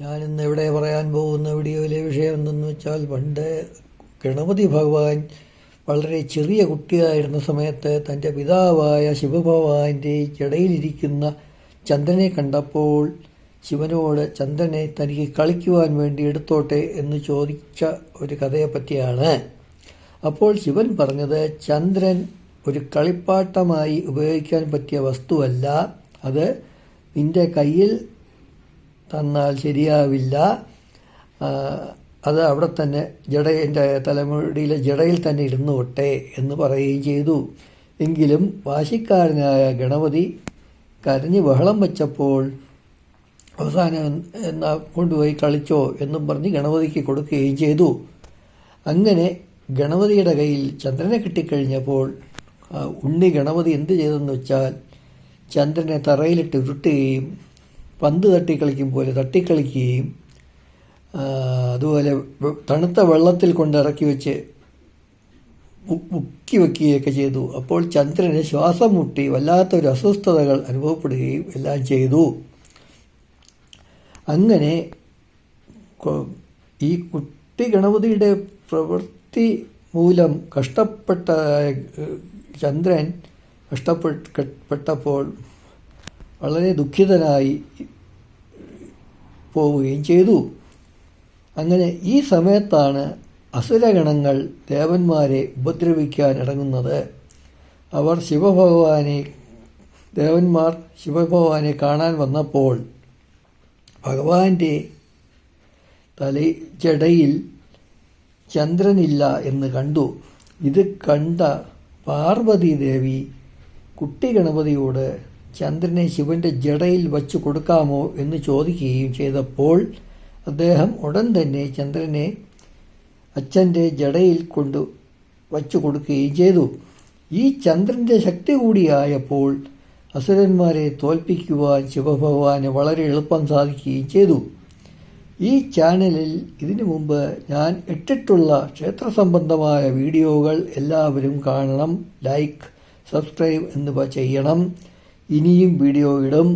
ഞാനിന്ന് ഇവിടെ പറയാൻ പോകുന്ന വീഡിയോയിലെ വിഷയം എന്തെന്ന് വെച്ചാൽ പണ്ട് ഗണപതി ഭഗവാൻ വളരെ ചെറിയ കുട്ടിയായിരുന്ന സമയത്ത് തന്റെ പിതാവായ ശിവഭഗവാന്റെ ജടയിലിരിക്കുന്ന ചന്ദ്രനെ കണ്ടപ്പോൾ ശിവനോട് ചന്ദ്രനെ തനിക്ക് കളിക്കുവാൻ വേണ്ടി എടുത്തോട്ടെ എന്ന് ചോദിച്ച ഒരു കഥയെപ്പറ്റിയാണ്. അപ്പോൾ ശിവൻ പറഞ്ഞത് ചന്ദ്രൻ ഒരു കളിപ്പാട്ടമായി ഉപയോഗിക്കാൻ പറ്റിയ വസ്തുവല്ല. അത് നിന്റെ കയ്യിൽ തന്നാൽ ശരിയാവില്ല. അത് അവിടെ തന്നെ ജടയുടെ തലമുടിയിലെ ജടയിൽ തന്നെ ഇരുന്നോട്ടെ എന്ന് പറയുകയും ചെയ്തു. എങ്കിലും വാശിക്കാരനായ ഗണപതി കരഞ്ഞ് ബഹളം വച്ചപ്പോൾ അവസാനം എന്നാ കൊണ്ടുപോയി കളിച്ചോ എന്നും പറഞ്ഞ് ഗണപതിക്ക് കൊടുക്കുകയും ചെയ്തു. അങ്ങനെ ഗണപതിയുടെ കയ്യിൽ ചന്ദ്രനെ കിട്ടിക്കഴിഞ്ഞപ്പോൾ ഉണ്ണി ഗണപതി എന്ത് ചെയ്തെന്ന് വെച്ചാൽ ചന്ദ്രനെ തറയിലിട്ട് ഉരുട്ടുകയും പന്ത് തട്ടിക്കളിക്കും പോലെ തട്ടിക്കളിക്കുകയും അതുപോലെ തണുത്ത വെള്ളത്തിൽ കൊണ്ട് ഇറക്കി വെച്ച് മുക്കി വയ്ക്കുകയൊക്കെ ചെയ്തു. അപ്പോൾ ചന്ദ്രന് ശ്വാസം മുട്ടി വല്ലാത്തൊരു അസ്വസ്ഥതകൾ അനുഭവപ്പെടുകയും എല്ലാം ചെയ്തു. അങ്ങനെ ഈ കുട്ടി ഗണപതിയുടെ പ്രവൃത്തി മൂലം കഷ്ടപ്പെട്ട ചന്ദ്രൻ കഷ്ടപ്പെട്ടപ്പോൾ വളരെ ദുഃഖിതനായി പോവുകയും ചെയ്തു. അങ്ങനെ ഈ സമയത്താണ് അസുരഗണങ്ങൾ ദേവന്മാരെ ഉപദ്രവിക്കാൻ ഇറങ്ങുന്നത്. അവർ ശിവഭഗവാനെ ദേവന്മാർ ശിവഭഗവാനെ കാണാൻ വന്നപ്പോൾ ഭഗവാന്റെ തല ജടയിൽ ചന്ദ്രനില്ല എന്ന് കണ്ടു. ഇത് കണ്ട പാർവതി ദേവി കുട്ടി ഗണപതിയോട് ചന്ദ്രനെ ശിവന്റെ ജടയിൽ വച്ചു കൊടുക്കാമോ എന്ന് ചോദിക്കുകയും ചെയ്തപ്പോൾ അദ്ദേഹം ഉടൻ തന്നെ ചന്ദ്രനെ അച്ഛന്റെ ജടയിൽ കൊണ്ട് വച്ചു കൊടുക്കുകയും ചെയ്തു. ഈ ചന്ദ്രന്റെ ശക്തി കൂടിയായപ്പോൾ അസുരന്മാരെ തോൽപ്പിക്കുവാൻ ശിവഭഗവാന് വളരെ എളുപ്പം സാധിക്കുകയും ചെയ്തു. ഈ ചാനലിൽ ഇതിനു മുമ്പ് ഞാൻ ഇട്ടിട്ടുള്ള ക്ഷേത്ര സംബന്ധമായ വീഡിയോകൾ എല്ലാവരും കാണണം. ലൈക്ക് സബ്സ്ക്രൈബ് എന്നിവ ചെയ്യണം. ഇനിയും വീഡിയോ ഇടും.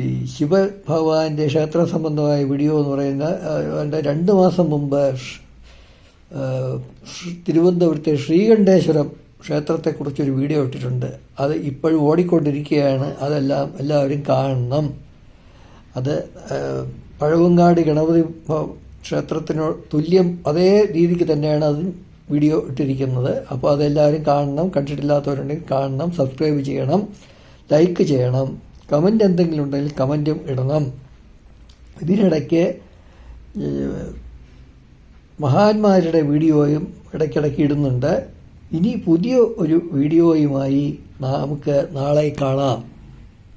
ഈ ശിവഭഗവാന്റെ ക്ഷേത്ര സംബന്ധമായ വീഡിയോ എന്ന് പറയുന്ന എന്റെ രണ്ട് മാസം മുമ്പ് തിരുവനന്തപുരത്തെ ശ്രീകണ്ഠേശ്വരം ക്ഷേത്രത്തെക്കുറിച്ചൊരു വീഡിയോ ഇട്ടിട്ടുണ്ട്. അത് ഇപ്പോഴും ഓടിക്കൊണ്ടിരിക്കുകയാണ്. അതെല്ലാം എല്ലാവരും കാണണം. അത് പഴവങ്ങാട് ഗണപതി ക്ഷേത്രത്തിനോ തുല്യം അതേ രീതിക്ക് തന്നെയാണ് അത് വീഡിയോ ഇട്ടിരിക്കുന്നത്. അപ്പോൾ അതെല്ലാവരും കാണണം. കണ്ടിട്ടില്ലാത്തവരുണ്ടെങ്കിൽ കാണണം. സബ്സ്ക്രൈബ് ചെയ്യണം. ലൈക്ക് ചെയ്യണം. കമന്റ് എന്തെങ്കിലും ഉണ്ടെങ്കിൽ കമന്റും ഇടണം. ഇതിനിടയ്ക്ക് മഹാന്മാരുടെ വീഡിയോയും ഇടയ്ക്കിടയ്ക്ക് ഇടുന്നുണ്ട്. ഇനി പുതിയ ഒരു വീഡിയോയുമായി നമുക്ക് നാളെ കാണാം.